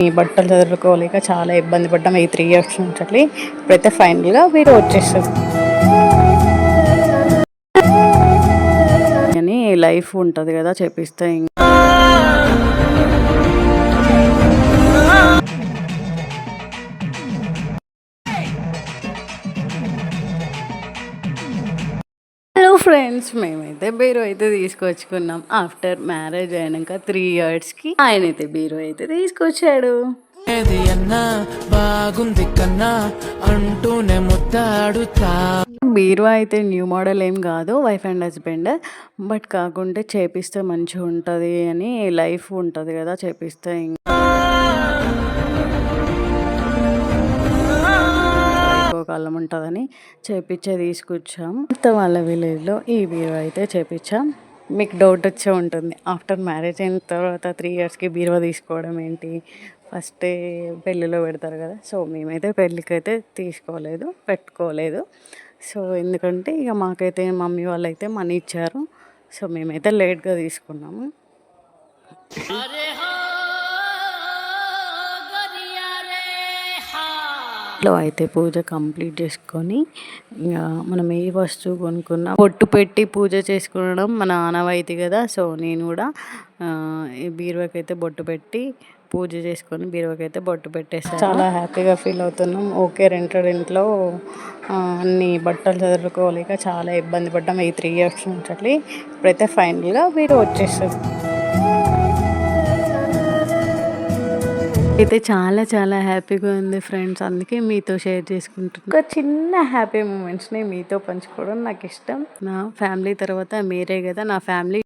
ఈ బట్టలు చదువుకోలేక చాలా ఇబ్బంది పడ్డాం. ఈ త్రీ ఇయర్స్ నుంచి అట్లా ఇప్పుడైతే ఫైనల్గా వీరు వచ్చేసారు అని లైఫ్ ఉంటుంది కదా చేపిస్తే ఫ్రెండ్స్ మేమైతే బీరో అయితే తీసుకొచ్చుకున్నాం. ఆఫ్టర్ మ్యారేజ్ అయినాక త్రీ ఇయర్స్కి ఆయన అయితే బీరో అయితే తీసుకొచ్చాడు. ఏది అన్నా బాగుంది కన్నా అంటూనే ముద్దాడుతా. బీరువా అయితే న్యూ మోడల్ ఏం కాదు వైఫ్ అండ్ హస్బెండ్ బట్ కాకుంటే చేపిస్తే మంచిగా ఉంటుంది అని లైఫ్ ఉంటుంది కదా చేపిస్తే బలం ఉంటుందని చేపించే తీసుకొచ్చాం. మొత్తం వాళ్ళ విలేజ్లో ఈ బీరువా అయితే చేపించాం మీకు డౌట్ వచ్చే ఉంటుంది. ఆఫ్టర్ మ్యారేజ్ అయిన తర్వాత త్రీ ఇయర్స్కి బీరువా తీసుకోవడం ఏంటి? ఫస్ట్ పెళ్ళిలో పెడతారు కదా. సో మేమైతే పెళ్ళికి అయితే తీసుకోలేదు పెట్టుకోలేదు. సో ఎందుకంటే ఇక మాకైతే మమ్మీ వాళ్ళు అయితే మనీ ఇచ్చారు. సో మేమైతే లేట్గా తీసుకున్నాము. లో అయితే పూజ కంప్లీట్ చేసుకొని ఇంకా మనం ఏ వస్తువు కొనుక్కున్నా బొట్టు పెట్టి పూజ చేసుకోవడం మన ఆనవాయితీ కదా. సో నేను కూడా బీరువాకైతే బొట్టు పెట్టి పూజ చేసుకొని బీరువాకైతే బొట్టు పెట్టేస్తాను చాలా హ్యాపీగా ఫీల్ అవుతున్నాం. ఓకే రెంటెడ్ ఇంట్లో అన్ని బట్టలు చదువుకోలేక చాలా ఇబ్బంది పడ్డాం. ఈ త్రీ ఇయర్స్ నుంచి ఇప్పుడైతే ఫైనల్గా వీరు వచ్చేసారు అయితే చాలా చాలా హ్యాపీగా ఉంది ఫ్రెండ్స్. అందుకే మీతో షేర్ చేసుకుంటున్నాను ఒక చిన్న హ్యాపీ మూమెంట్స్ని మీతో పంచుకోవడం నాకు ఇష్టం నా ఫ్యామిలీ తర్వాత మీరే కదా నా ఫ్యామిలీ